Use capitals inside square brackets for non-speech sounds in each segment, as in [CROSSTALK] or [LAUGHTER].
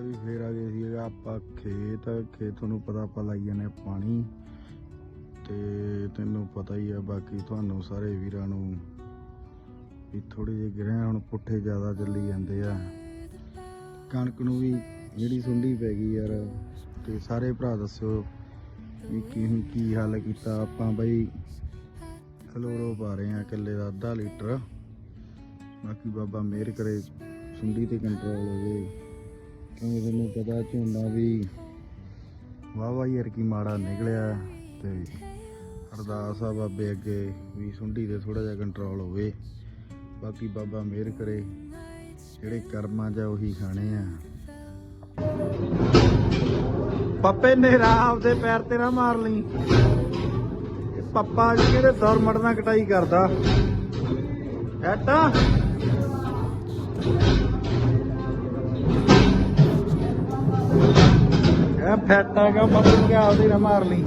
ਵੀ ਫੇਰ ਆ ਗਏ ਸੀ ਆਪਾਂ ਖੇਤ ਖੇਤ ਤੁਹਾਨੂੰ ਪਤਾ ਆਪਾਂ ਲਾਈ ਜਾਂਦੇ ਹਾਂ ਪਾਣੀ ਤੇ ਤੈਨੂੰ ਪਤਾ ਹੀ ਆ ਬਾਕੀ ਤੁਹਾਨੂੰ ਸਾਰੇ ਵੀਰਾਂ ਨੂੰ ਵੀ ਥੋੜੇ ਜਿਹੇ ਗ੍ਰਹਿ ਹੁਣ ਪੁੱਠੇ ਜ਼ਿਆਦਾ ਚੱਲੀ ਜਾਂਦੇ ਆ। ਕਣਕ ਨੂੰ ਵੀ ਜਿਹੜੀ ਸੁੰਡੀ ਪੈ ਗਈ ਯਾਰ, ਤੇ ਸਾਰੇ ਭਰਾ ਦੱਸਿਓ ਵੀ ਕੀ ਕੀ ਹੱਲ ਕੀਤਾ। ਆਪਾਂ ਬਈ ਫਲੋਰੋ ਪਾ ਰਹੇ ਆ ਕਿੱਲੇ ਦਾ ਅੱਧਾ ਲੀਟਰ। ਬਾਕੀ ਬਾਬਾ ਮਿਹਰ ਕਰੇ, ਸੁੰਡੀ ਤੇ ਕੰਟਰੋਲ ਹੋਵੇ। ਕਿਉਂਕਿ ਤੈਨੂੰ ਪਤਾ ਝੋਨਾ ਵੀ ਵਾਹ ਯਾਰ ਕੀ ਮਾੜਾ ਨਿਕਲਿਆ ਤੇ ਅਰਦਾਸ ਆ ਬਾਬੇ ਅੱਗੇ ਵੀ ਸੁੰਡੀ ਤੇ ਥੋੜਾ ਜਿਹਾ ਕੰਟਰੋਲ ਹੋਵੇ। ਬਾਕੀ ਬਾਬਾ ਮਿਹਰ ਕਰੇ, ਜਿਹੜੇ ਕਰਮਾਂ 'ਚ ਉਹੀ ਖਾਣੇ ਆ। ਪੱਪੇ ਨੇਰਾ ਆਪਦੇ ਪੈਰ ਤੇ ਨਾ ਮਾਰ ਲਈ। ਇਹ ਪੱਪਾ ਜੀ ਕਿਹੜੇ ਦੌਰ ਮੜਨਾ ਕਟਾਈ ਕਰਦਾ। ਐਟਾ ਇਹ ਫੈਟਾ ਗਿਆ ਮਤਲਬ ਕਿ ਆਪਦੇ ਨਾ ਮਾਰ ਲਈ।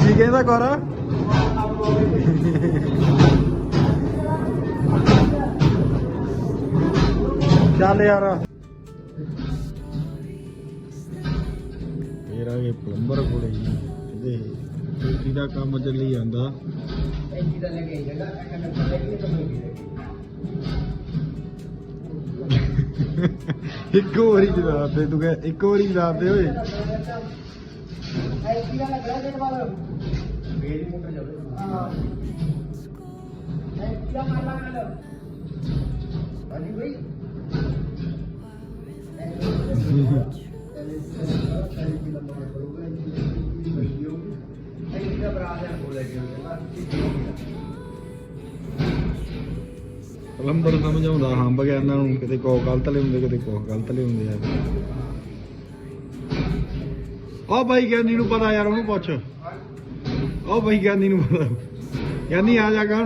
ਕੀ ਕਹਿੰਦਾ ਕੋਰਾ ਚੱਲ ਯਾਰ। ਪਲੰਬਰ ਕੋਲੇ ਜੀ। ਇਹਦੇ ਖੇਤੀ ਦਾ ਕੰਮ ਚੱਲੀ ਜਾਂਦਾ। [LAUGHS] ਇੱਕ ਵਾਰੀ ਜਵਾਬ ਦੇ ਤੂੰ ਕਹਿ ਇੱਕ ਵਾਰੀ ਜਵਾਬ ਦੇ ਓਏ। [LAUGHS] [LAUGHS] ਪਲੰਬਰ ਸਮਝਾਉਂਦਾ ਹੰਬ ਗਿਆ ਇਹਨਾਂ ਨੂੰ ਕਿਤੇ ਕੋ ਗਲਤ ਲਿਆਉਂਦੇ ਕਿਤੇ ਕੋ ਗਲਤ ਲਿਆਉਂਦੇ ਆ। ਉਹ ਬਾਈ ਗਿਆਨੀ ਨੂੰ ਪਤਾ ਯਾਰ, ਉਹਨੂੰ ਪੁੱਛ। ਉਹ ਬਾਈ ਗਿਆਨੀ ਨੂੰ ਪਤਾ। ਗਿਆਨੀ ਆ ਜਾ ਗਾ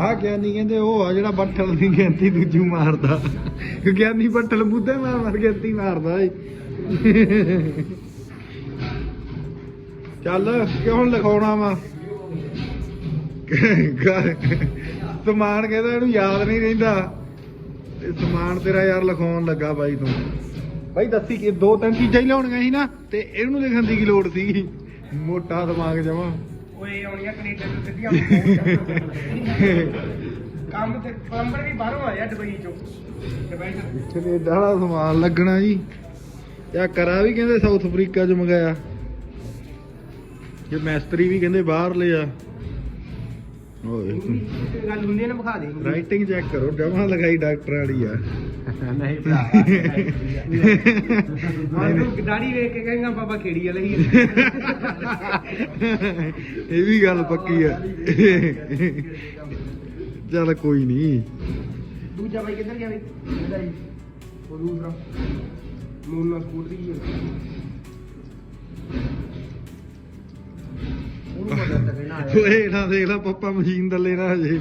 ਆ ਗਿਆਨੀ ਕਹਿੰਦੇ, ਉਹ ਆ ਜਿਹੜਾ ਬੱਠਲ ਦੀ ਗਿਣਤੀ ਦੂਜੂ ਮਾਰਦਾ। ਗਿਆਨੀ ਬੱਠਲ ਮੁੱਦੇ ਮਾਰ ਮਾਰ ਗਿਣਤੀ ਮਾਰਦਾ ਏ। ਚੱਲ, ਕਿਉਂ ਲਿਖਾਉਣਾ ਵਾ? ਸਮਾਨ ਕਹਿੰਦਾ ਇਹਨੂੰ ਯਾਦ ਨਹੀਂ ਰਹਿੰਦਾ। ਤੇ ਸਮਾਨ ਤੇਰਾ ਯਾਰ ਲਿਖਾਉਣ ਲੱਗਾ ਬਾਈ ਤੂੰ। ਬਾਈ ਦੱਸੀ ਕਿ ਦੋ ਤਿੰਨ ਚੀਜ਼ਾਂ ਹੀ ਲਿਆਉਣੀਆਂ ਸੀ ਨਾ, ਤੇ ਇਹਨੂੰ ਲਿਖਣ ਦੀ ਕੀ ਲੋੜ ਸੀਗੀ? ਮੋਟਾ ਦਿਮਾਗ ਜਮਾ। ਓਏ ਆਉਣੀਆਂ ਕੈਨੇਡਾ ਤੋਂ ਸਿੱਧੀਆਂ ਕੰਮ ਤੇ ਪਲੰਬਰ ਵੀ ਬਾਹਰੋਂ ਆਇਆ ਦੁਬਈ ਚੋਂ। ਦੁਬਈ ਤੋਂ ਕੈਨੇਡਾ ਦਾ ਸਮਾਨ ਲੱਗਣਾ ਜੀ। ਯਾ ਕਰਾ ਵੀ ਕਹਿੰਦੇ ਸਾਊਥ ਅਫਰੀਕਾ ਚ ਮੰਗਾਇਆ। ਇਹ ਮੈਸਤਰੀ ਵੀ ਕਹਿੰਦੇ ਬਾਹਰ ਲਿਆ ਓਏ। ਗੱਲ ਹੁੰਦੀ ਨਾ ਵਿਖਾ ਦੇ। ਰਾਈਟਿੰਗ ਚੈੱਕ ਕਰੋ ਜਮਾ ਲਗਾਈ ਡਾਕਟਰ ਵਾਲੀ ਆ। ਨਹੀਂ ਭਰਾ [LAUGHS] ਤੂੰ ਦਾੜੀ ਵੇਖ ਕੇ ਕਹੇਗਾ ਬਾਬਾ ਖੇੜੀ ਵਾਲਾ ਹੀ [LAUGHS] ਇਹ ਵੀ ਗੱਲ ਪੱਕੀ ਆ। ਚੱਲ ਕੋਈ ਨਹੀਂ ਦੂਜਾ ਬਾਈ ਕਿੱਧਰ ਗਿਆ ਬਈ? ਇਹਦਾ ਹੀ। ਉਹ ਦੂਸਰਾ। ਮੂਨ ਨਾਲ ਸਕੂਟਰੀ ਹੀ। ਉਹਨੂੰ ਮਦਦ ਕਰਨਾ ਓਏ ਨਾ ਦੇਖ ਲੈ, ਪੱਪਾ ਮਸ਼ੀਨ ਥੱਲੇ ਨਾ ਹਜੇ।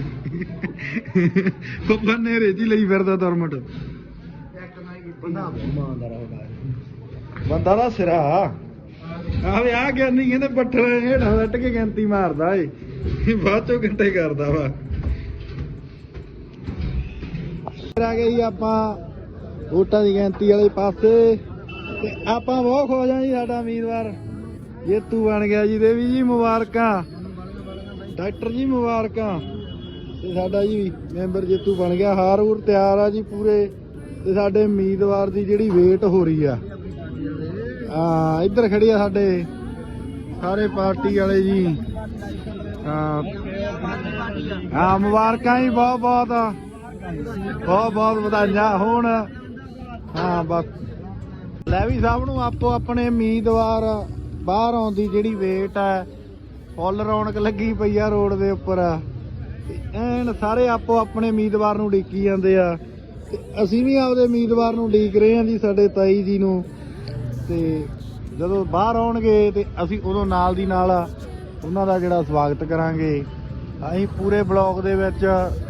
ਪੱਪਾ ਨੇਰੇ ਜੀ ਲਈ ਫਿਰਦਾ ਦਰਮਟ ਬੰਦਾ ਇਮਾਨਦਾਰ ਹੋਗਾ ਬੰਦਾ ਦਾ ਸਿਰਾ। ਆਵੇ ਆ ਗਿਆ ਨਹੀਂ ਕਹਿੰਦੇ ਬੱਠਲ ਹੇਠਾਂ ਲੱਟ ਕੇ ਗਿਣਤੀ ਮਾਰਦਾ ਏ। ਬਾਅਦ ਚੋਂ ਘੰਟੇ ਕਰਦਾ ਵਾ। ਫਿਰ ਆ ਗਈ ਆਪਾਂ ਵੋਟਾਂ ਦੀ ਗਿਣਤੀ ਵਾਲੇ ਪਾਸੇ। ਤੇ ਆਪਾਂ ਬਹੁਤ ਖੁਸ਼ ਆ ਜੀ, ਸਾਡਾ ਉਮੀਦਵਾਰ। ਜੇਤੂ ਬਣ ਗਿਆ ਜੀ, ਦੇਵੀ ਜੀ ਮੁਬਾਰਕਾਂ। ਡਾਕਟਰ ਜੀ ਮੁਬਾਰਕਾਂ। ਤੇ ਸਾਡਾ ਜੀ ਮੈਂਬਰ ਜੇਤੂ ਬਣ ਗਿਆ, ਹਾਰ ਹੂਰ ਤਿਆਰ ਆ ਜੀ ਪੂਰੇ। ਤੇ ਸਾਡੇ ਉਮੀਦਵਾਰ ਦੀ ਜਿਹੜੀ ਵੇਟ ਹੋ ਰਹੀ ਆ। ਆ ਇੱਧਰ ਖੜੀ ਆ ਸਾਡੇ ਸਾਰੇ ਪਾਰਟੀ ਵਾਲੇ ਜੀ। ਹਾਂ। ਹਾਂ, ਮੁਬਾਰਕਾਂ ਜੀ, ਬਹੁਤ ਬਹੁਤ। ਬਹੁਤ ਬਹੁਤ ਵਧਾਈਆਂ ਹੋਣ। ਹਾਂ, ਬਸ। ਲੈ ਵੀ ਸਭ ਨੂੰ ਆਪੋ ਆਪਣੇ ਉਮੀਦਵਾਰ ਬਾਹਰ ਆਉਣ ਦੀ ਜਿਹੜੀ ਵੇਟ ਹੈ ਫੁੱਲ ਰੌਣਕ ਲੱਗੀ ਪਈ ਆ ਰੋਡ ਦੇ ਉੱਪਰ। ਤੇ ਐਨ ਸਾਰੇ ਆਪੋ ਆਪਣੇ ਉਮੀਦਵਾਰ ਨੂੰ ਡੀਕੀ ਜਾਂਦੇ ਆ। ਤੇ ਅਸੀਂ ਵੀ ਆਪਦੇ ਉਮੀਦਵਾਰ ਨੂੰ ਡੀਕ ਰਹੇ ਹਾਂ ਜੀ ਸਾਡੇ ਤਾਈ ਜੀ ਨੂੰ। ਤੇ ਜਦੋਂ ਬਾਹਰ ਆਉਣਗੇ ਤੇ ਅਸੀਂ ਉਦੋਂ ਨਾਲ ਦੀ ਨਾਲ ਉਹਨਾਂ ਦਾ ਜਿਹੜਾ ਸਵਾਗਤ ਕਰਾਂਗੇ। ਅਸੀਂ ਪੂਰੇ ਬਲੌਗ ਦੇ ਵਿੱਚ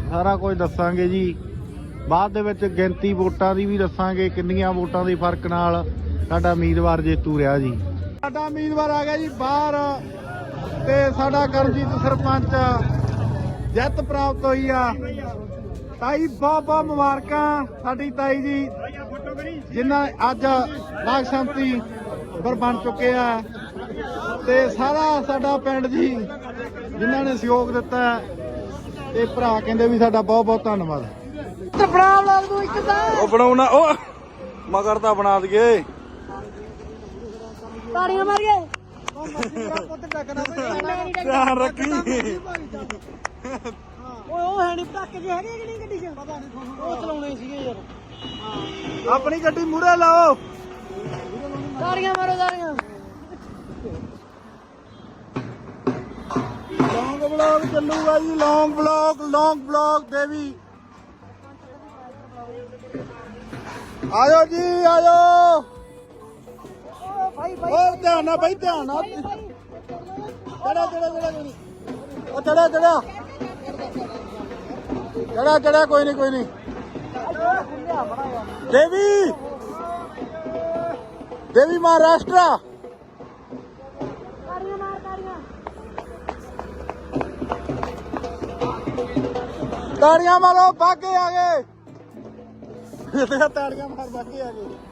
ਸਾਰਾ ਕੁਝ ਦੱਸਾਂਗੇ ਜੀ। ਬਾਅਦ ਦੇ ਵਿੱਚ ਗਿਣਤੀ ਵੋਟਾਂ ਦੀ ਵੀ ਦੱਸਾਂਗੇ ਕਿੰਨੀਆਂ ਵੋਟਾਂ ਦੇ ਫ਼ਰਕ ਨਾਲ ਸਾਡਾ ਉਮੀਦਵਾਰ ਜੇਤੂ ਰਿਹਾ ਜੀ। ਸਾਡਾ ਉਮੀਦਵਾਰ ਆ ਗਿਆ ਜੀ ਬਾਹਰ ਤੇ ਸਾਡਾ ਕਰਮਜੀਤ ਸਰਪੰਚ ਜਿੱਤ ਪ੍ਰਾਪਤ ਹੋਈ ਆ। ਤਾਈ ਬਹੁਤ ਬਹੁਤ ਮੁਬਾਰਕਾਂ ਸਾਡੀ ਤਾਈ ਜੀ ਜਿਨ੍ਹਾਂ ਅੱਜ ਬਾਗ ਸੰਮਤੀ ਮੈਂਬਰ ਬਣ ਚੁੱਕੇ ਆ। ਤੇ ਸਾਰਾ ਸਾਡਾ ਪਿੰਡ ਜੀ ਜਿਨ੍ਹਾਂ ਨੇ ਸਹਿਯੋਗ ਦਿੱਤਾ ਤੇ ਭਰਾ ਕਹਿੰਦੇ ਵੀ ਸਾਡਾ ਬਹੁਤ ਬਹੁਤ ਧੰਨਵਾਦ। ਤੇ ਬਣਾ ਲਾ ਤੂੰ ਇੱਕ ਤਾਂ। ਉਹ ਬਣਾਉਣਾ ਉਹ ਮਗਰ ਤਾਂ ਬਣਾ ਦਈਏ। ਤਾੜੀਆਂ ਮਾਰ ਗਏ ਪੁੱਤ ਟੱਕਣਾ ਧਿਆਨ ਰੱਖੀ। ਓਏ ਉਹ ਹੈ ਨਹੀਂ ਪਟਾਕੇ ਜੇ ਹੈਗੇ ਕਿ ਨਹੀਂ ਗੱਡੀ 'ਚ? ਪਤਾ ਨਹੀਂ ਤੁਹਾਨੂੰ ਉਹ ਚਲਾਉਣੇ ਸੀਗੇ ਯਾਰ। ਆਪਣੀ ਗੱਡੀ ਮੂਰੇ ਲਾਓ। ਤਾੜੀਆਂ ਮਾਰੋ ਤਾੜੀਆਂ। ਲੌਂਗ ਬਲੌਗ ਚੱਲੂਗਾ ਜੀ ਲੌਂਗ ਬਲੌਗ ਲੌਂਗ ਬਲੌਗ ਦੇਵੀ। ਆਇਓ ਜੀ ਆਇਓ। ਓ ਧਿਆਨ ਨਾਲ ਬਈ, ਧਿਆਨ ਨਾਲ। ਚੜਾ ਚੜਾ ਚੜਾ ਕੋਈ ਨਹੀਂ ਉਹ ਚੜਾ ਚੜਾ ਚੜਾ ਚੜਾ ਕੋਈ ਨਹੀਂ ਕੋਈ ਨਹੀਂ ਦੇਵੀ! ਦੇਵੀ ਮਹਾਰਾਸ਼ਟਰ। ਤਾੜੀਆਂ ਮਾਰ ਤਾੜੀਆਂ ਤਾੜੀਆਂ ਮਾਰੋ ਬਾਗੇ ਆ ਗਏ। ਤੇ ਤਾੜੀਆਂ ਮਾਰ, ਬਾਗੇ ਆ ਗਏ।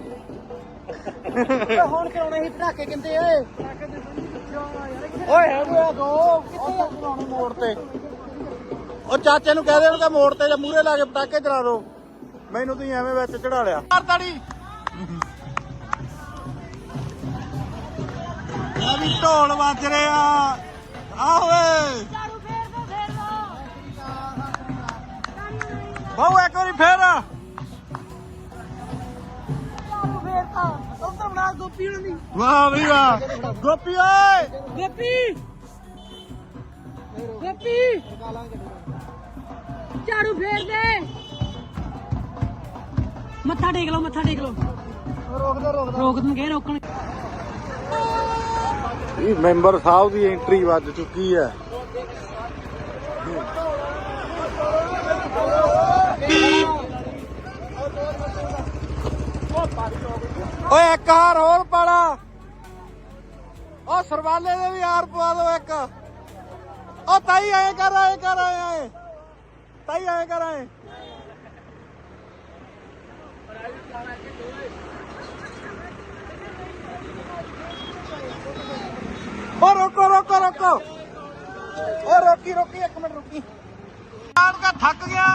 ਹੁਣ ਚਲਾਉਣੇ ਸੀ ਪਟਾਕੇ ਕਿੰਦੇ ਓਏ ਓਏ ਹੈਗੇ ਆ ਦੋ। ਉੱਥੇ ਚਲਾਉਣੇ ਮੋੜ ਤੇ। ਉਹ ਚਾਚੇ ਨੂੰ ਕਹਿ ਦੇ ਉਹਨੂੰ ਕਿ ਮੋੜ ਤੇ ਜਾਂ ਮੂਹਰੇ ਲਾ ਕੇ ਪਟਾਕੇ ਚਲਾ ਦੋ। ਮੈਨੂੰ ਤੁਸੀਂ ਐਵੇਂ ਵਿੱਚ ਚੜਾ ਲਿਆ। ਮਾਰ ਤਾੜੀ। ਆ ਵੀ ਢੋਲ ਵੱਜ ਰਿਹਾ ਆ। ਓਏ। ਬਹੁ ਇੱਕ ਵਾਰੀ ਫੇਰ। ਉੱਧਰ ਬਣਾ ਗੋਪੀ ਉਹਨਾਂ ਦੀ। ਵਾਹ ਵੀ ਵਾਹ। ਗੋਪੀ ਓਏ। ਗੋਪੀ। ਗੋਪੀ। ਝਾੜੂ ਫੇਰ ਦੇ। ਮੱਥਾ ਟੇਕ ਲਓ ਮੱਥਾ ਟੇਕ ਲਓ। ਰੋਕਦਾ ਰੋਕਦਾ। ਰੋਕ ਦੂੰਗੇ ਰੋਕਣ। ਇਹ ਮੈਂਬਰ ਸਾਹਿਬ ਦੀ ਐਂਟਰੀ ਵੱਜ ਚੁੱਕੀ ਹੈ। ਓਏ ਇੱਕ ਹਾਰ ਹੋਰ ਪਾਲਾ। ਓ ਸਰਵਾਲੇ ਦੇ ਵੀ ਹਾਰ ਪਵਾ ਦਿਓ ਇੱਕ। ਓ ਤਾਈ ਐ ਕਰ ਐ ਕਰ, ਐ ਤਾਈ ਐ ਕਰ, ਐ। ਓ ਰੋਕੋ ਰੋਕੋ ਰੋਕੋ। ਓ ਰੋਕੀ ਰੋਕੀ, ਇੱਕ ਮਿੰਟ ਰੁਕੀ। ਆਣ ਕਾ ਥੱਕ ਗਿਆ।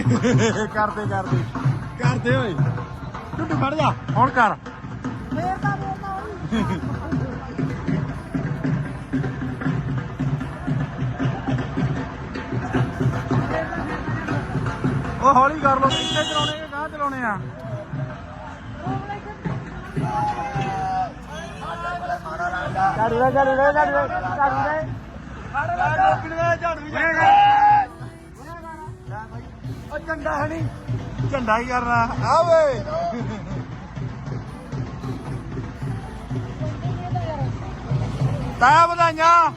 ਕਰਦੇ। ਕਰਦੇ ਕਰਦੇ। ਕਰਦੇ ਓਏ। ਟੁੱਟ ਫੜ ਜਾ। ਹੁਣ ਕਰ। ਫੇਰ ਤਾਂ ਫੇਰ ਤਾਂ। ਉਹ ਹੌਲੀ ਕਰ ਲੋ ਕਿੱਥੇ ਚਲਾਉਣੇ ਕਿ ਗਾਹ ਚਲਾਉਣੇ ਆ। ਝਾੜੂ ਦੇ ਝਾੜੂ ਦੇ ਝਾੜੂ ਦੇ ਝਾੜੂ ਦੇ ਉਹ ਝੰਡਾ ਹੈ ਨਹੀਂ। ਝੰਡਾ ਹੀ ਕਰਨਾ। ਆਵੇ ਤਾਂ ਵਧਾਈਆਂ।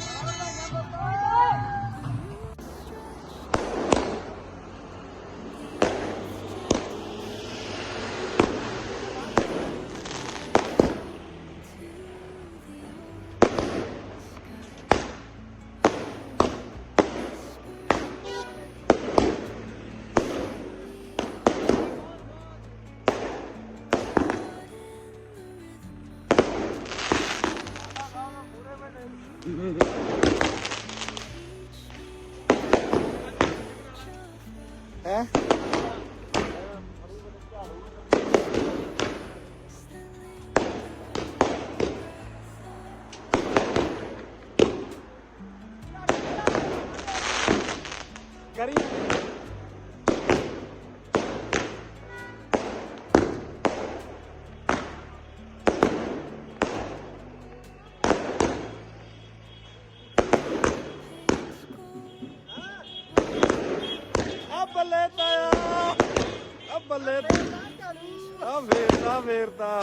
ਆ ਫੇਰ ਤਾਂ।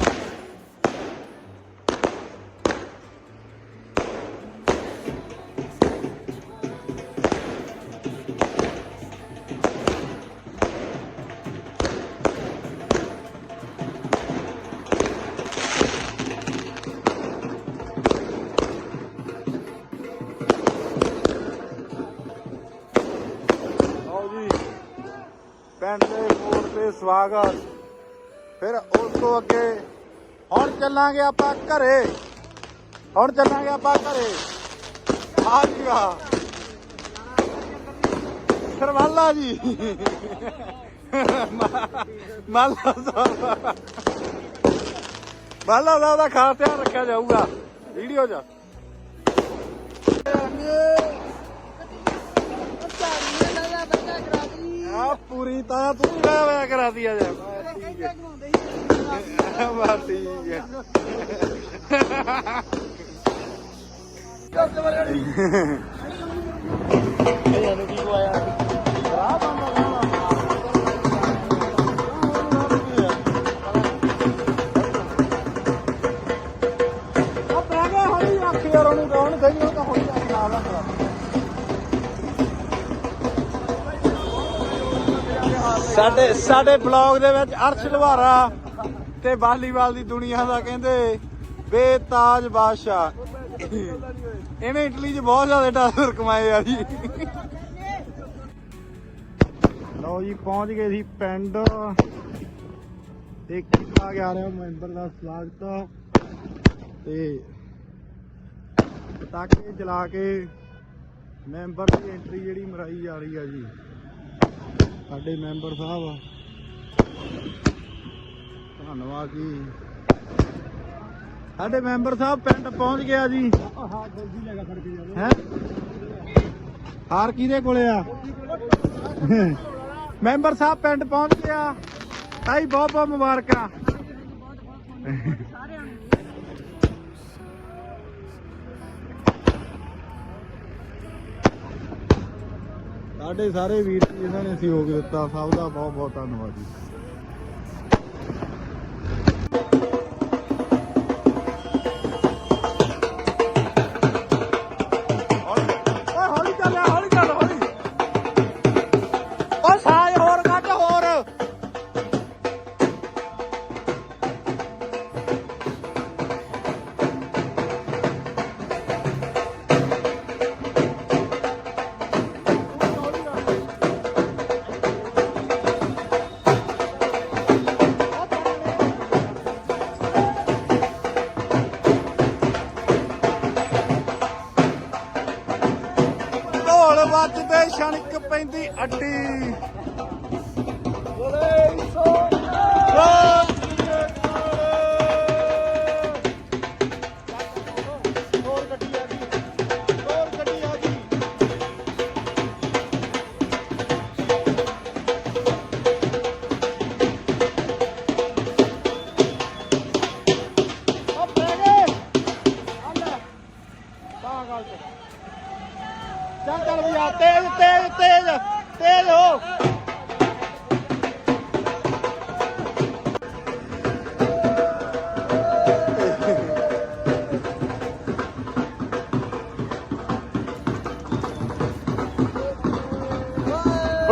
ਤੇ ਸਵਾਗਤ। ਫਿਰ ਉਹ ਤੋਂ ਅੱਗੇ। ਹੁਣ ਚੱਲਾਂਗੇ ਆਪਾਂ ਘਰੇ। ਹੁਣ ਚੱਲਾਂਗੇ ਆਪਾਂ ਘਰੇ। ਆ ਜੀ ਆ ਸਰਵਾਲਾ ਜੀ। ਮਾਲਾ ਸਾਹਿਬ। ਮਾਲਾ ਸਾਹਿਬ ਦਾ ਖਾਸ ਧਿਆਨ ਰੱਖਿਆ ਜਾਊਗਾ। ਵੀਡੀਓ 'ਚ। ਆ ਪੂਰੀ ਤਾਂ ਤੂੰ ਲੈ ਵੇ ਕਰਾਤੀ ਆ ਜਾ ਬਸ ਠੀਕ ਹੈ ਇਹਨਾਂ ਨੂੰ ਕੀ ਕੋਇਆ ਖਰਾਬ ਬੰਦਾ ਉਹ ਬਰਾਗਾ ਹੌਲੀ ਆਖੀ ਯਾਰ ਉਹਨੂੰ ਕੌਣ ਕਹੀ ਉਹ ਸਾਡੇ ਸਾਡੇ ਬਲੌਗ ਦੇ ਵਿੱਚ ਅਰਸ਼ ਲਵਾਰਾ ਤੇ ਵਾਲੀਬਾਲ ਦੀ ਦੁਨੀਆ ਦਾ ਕਹਿੰਦੇ ਬੇਤਾਜ ਬਾਦਸ਼ਾਹ। ਇਹਨੇ ਇਟਲੀ 'ਚ ਬਹੁਤ ਜ਼ਿਆਦਾ ਡਾਲਰ ਕਮਾਏ ਆ ਜੀ। ਲਓ ਜੀ, ਪਹੁੰਚ ਗਏ ਸੀ ਪਿੰਡ। ਤੇ ਕੀਤਾ ਗਿਆ ਰਿਹਾ ਮੈਂਬਰ ਦਾ ਸਵਾਗਤ। ਤੇ ਪਟਾਕੇ ਚਲਾ ਕੇ ਮੈਂਬਰ ਦੀ ਐਂਟਰੀ ਜਿਹੜੀ ਮਰਾਈ ਜਾ ਰਹੀ ਆ ਜੀ। ਸਾਡੇ ਮੈਂਬਰ ਸਾਹਿਬ। ਧੰਨਵਾਦ ਜੀ। ਸਾਡੇ ਮੈਂਬਰ ਸਾਹਿਬ ਪਿੰਡ ਪਹੁੰਚ ਗਿਆ ਜੀ। ਹਾਂ? ਹੈ ਹਾਰ ਕਿਹਦੇ ਕੋਲੇ ਆ? ਮੈਂਬਰ ਸਾਹਿਬ ਪਿੰਡ ਪਹੁੰਚ ਗਿਆ। ਤਾਈ ਬਹੁਤ ਬਹੁਤ ਮੁਬਾਰਕਾਂ। ਸਾਡੇ ਸਾਰੇ ਵੀਰ ਜੀ ਜਿਨ੍ਹਾਂ ਨੇ ਸਹਿਯੋਗ ਦਿੱਤਾ ਸਭ ਦਾ ਬਹੁਤ ਬਹੁਤ ਧੰਨਵਾਦ ਜੀ। అట్టి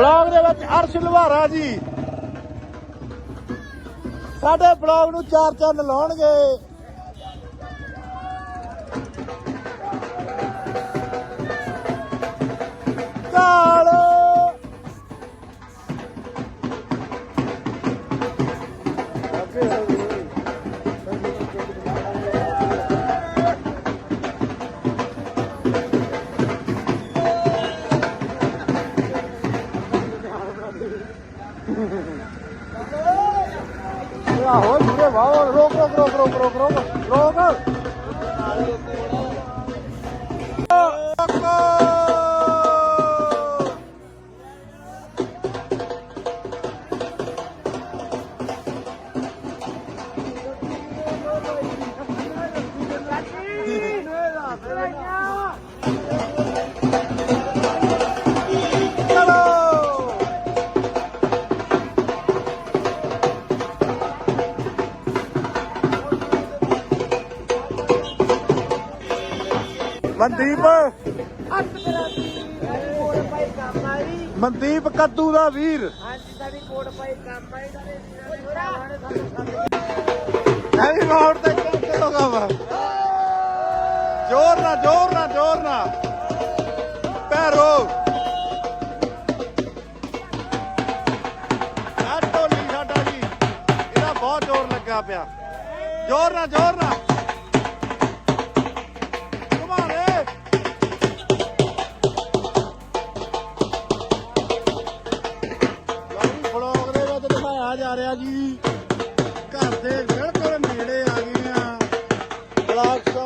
ਬਲੌਗ ਦੇ ਵਿੱਚ ਅਰਸ਼ ਲਵਾਰਾ ਜੀ। ਸਾਡੇ ਬਲੌਗ ਨੂੰ ਚਾਰ ਚੰਨ ਲਾਉਣਗੇ। Robert! ਮਨਦੀਪ ਹੱਥ ਮੇਰਾ ਕੋੜ ਪਾਈ ਕੰਮ ਆਈ ਮਨਦੀਪ ਕੱਦੂ ਦਾ ਵੀਰ। ਹਾਂਜੀ ਵੀ ਕੋੜ ਪਾਈ ਕੰਮ ਆਈ ਦਾ ਐ ਵੀ ਮੋੜ ਤੇ ਕਿੱਥੇ ਲੋਗਾ ਵਾ ਜ਼ੋਰ ਨਾ ਜ਼ੋਰ ਨਾ ਜ਼ੋਰ ਨਾ ਪੈਰੋ ਆ ਢੋਲੀ ਸਾਡਾ ਜੀ ਇਹਦਾ ਬਹੁਤ ਜ਼ੋਰ ਲੱਗਾ ਪਿਆ। ਜ਼ੋਰ ਨਾ ਜ਼ੋਰ ਨਾ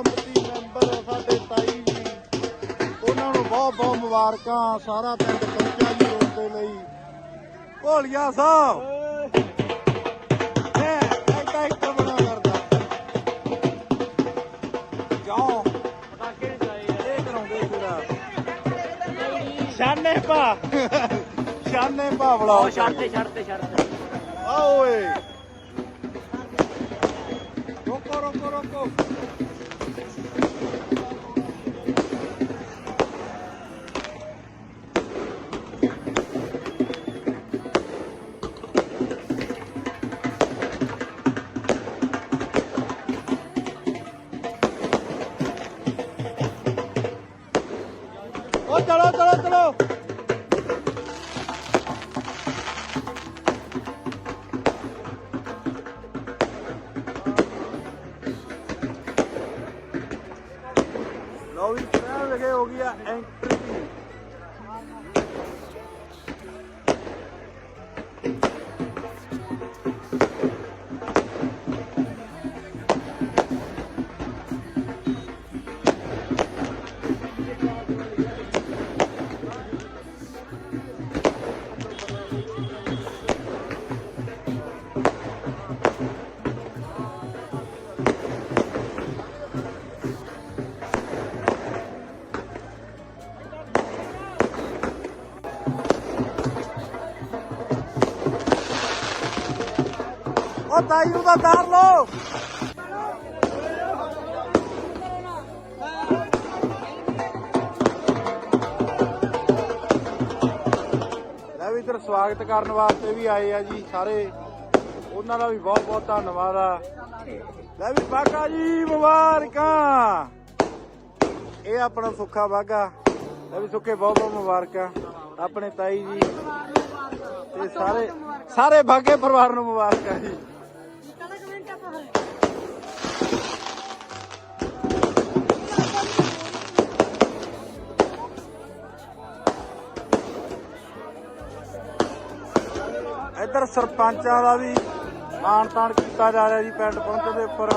ਸੰਮਤੀ ਮੈਂਬਰ ਸਾਡੇ ਤਾਈ ਜੀ ਉਹਨਾਂ ਨੂੰ ਬਹੁਤ ਬਹੁਤ ਮੁਬਾਰਕਾਂ ਸਾਰਾ ਪਿੰਡ ਪਹੁੰਚਿਆ ਜੀ ਉਸ ਦੇ ਲਈ। ਭੋਲੀਆ ਸਾਹਿਬ। ਹੈ ਐਡਾ ਇੱਕ ਬਣਾ ਕਰਦਾ। ਜਾਓ। ਪਟਾਕੇ ਨਹੀਂ ਚਾਹੀਦੇ ਇਹ ਕਰਾਉਂਦੇ ਪੂਰਾ ਸ਼ਾਨੇ ਭਾ ਸ਼ਾਨੇ ਭਾ ਛੱਡਤੇ ਛੱਡਤੇ ਆ ਓਏ। ਰੋਕੋ ਰੋਕੋ ਰੋਕੋ। ਤਾਈ ਨੂੰ ਤਾਂ ਤਾਰ ਲੋ ਲੈ ਵੀ ਇਧਰ ਸਵਾਗਤ ਕਰਨ ਵਾਸਤੇ ਵੀ ਆਏ ਆ ਜੀ ਸਾਰੇ। ਉਹਨਾਂ ਦਾ ਵੀ ਬਹੁਤ ਬਹੁਤ ਧੰਨਵਾਦ ਆ। ਲੈ ਵੀ ਬਾਗਾ ਜੀ, ਮੁਬਾਰਕਾਂ। ਇਹ ਆਪਣਾ ਸੁੱਖਾ ਬਾਗਾ। ਲੈ ਵੀ ਸੁੱਖੇ ਬਹੁਤ ਬਹੁਤ ਮੁਬਾਰਕਾਂ। ਆਪਣੇ ਤਾਈ ਜੀ ਤੇ ਸਾਰੇ ਸਾਰੇ ਬਾਗੇ ਪਰਿਵਾਰ ਨੂੰ ਮੁਬਾਰਕਾਂ ਜੀ। ਇੱਧਰ ਸਰਪੰਚਾਂ ਦਾ ਵੀ ਆਣ ਤਾਣ ਕੀਤਾ ਜਾ ਰਿਹਾ ਜੀ ਪਿੰਡ ਪਹੁੰਚ ਦੇ ਉੱਪਰ।